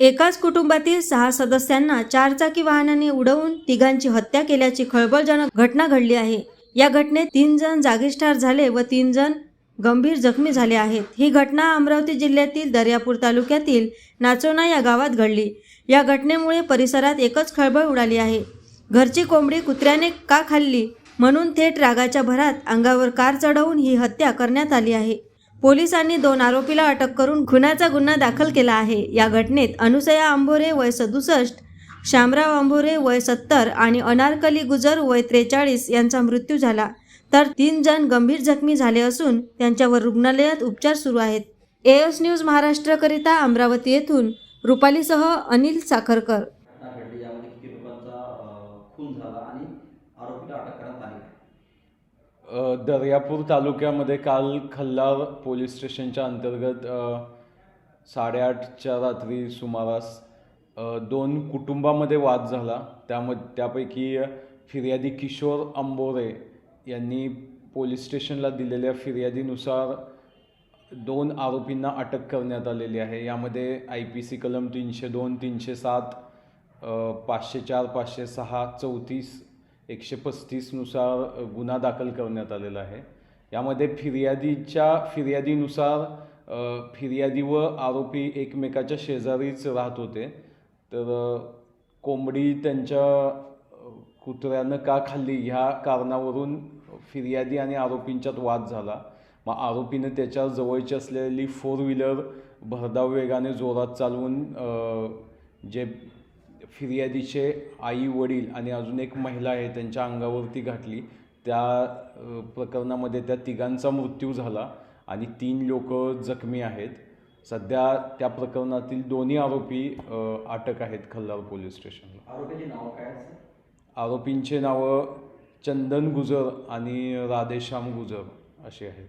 एकाच कुटुंबातील सहा सदस्यांना चारचाकी वाहनाने उडवून तिघांची हत्या केल्याची खळबळजनक घटना घडली आहे. या घटनेत तीन जण जागीच ठार झाले व तीन जण गंभीर जखमी झाले आहेत. ही घटना अमरावती जिल्ह्यातील दर्यापूर तालुक्यातील नाचोना या गावात घडली. या घटनेमुळे परिसरात एकच खळबळ उडाली आहे. घरची कोंबडी कुत्र्याने का खाल्ली? म्हणून थेट रागाच्या भरात अंगावर कार चढवून ही हत्या करण्यात आली आहे. पोलिसांनी दोन आरोपीला अटक करून खुनाचा गुन्हा दाखल केला आहे. या घटनेत अनुसया आंबोरे वय सदुसष्ट शामराव आंबोरे वय सत्तर आणि अनारकली गुजर वय त्रेचाळीस यांचा मृत्यू झाला. तर तीन जण गंभीर जखमी झाले असून त्यांच्यावर रुग्णालयात उपचार सुरू आहेत. एएस न्यूज महाराष्ट्रकरिता अमरावती येथून रुपालीसह अनिल साखरकर. घडली यामध्ये किती लोकांचा खून झाला आणि आरोपीला अटक करण्यात आली. दर्यापूर तालुक्यामध्ये काल खल्लार पोलीस स्टेशनच्या अंतर्गत साडेआठच्या रात्री सुमारास दोन कुटुंबामध्ये वाद झाला. त्यामध्ये त्यापैकी फिर्यादी किशोर अंबोरे यांनी पोलीस स्टेशनला दिलेल्या फिर्यादीनुसार दोन आरोपींना अटक करण्यात आलेली आहे. यामध्ये आय पी सी कलम तीनशे दोन तीनशे सात पाचशे चार पाचशे सहा चौतीस एकशे पस्तीसनुसार गुन्हा दाखल करण्यात आलेला आहे. यामध्ये फिर्यादीच्या फिर्यादीनुसार फिर्यादी व आरोपी एकमेकाच्या शेजारीच राहत होते. तर कोंबडी त्यांच्या कुत्र्यानं का खाल्ली ह्या कारणावरून फिर्यादी आणि आरोपींच्यात वाद झाला. मग आरोपीनं त्याच्या जवळची असलेली फोर व्हीलर भरधाव वेगाने जोरात चालवून जे फिर्यादीचे आई वडील आणि अजून एक महिला आहे त्यांच्या अंगावरती घातली. त्या प्रकरणामध्ये त्या तिघांचा मृत्यू झाला आणि तीन लोक जखमी आहेत. सध्या त्या प्रकरणातील दोन्ही आरोपी अटक आहेत खल्लार पोलीस स्टेशनला. आरोपीची नावं? आरोपींचे चंदन गुजर आणि राधेश्याम गुजर अशी आहेत.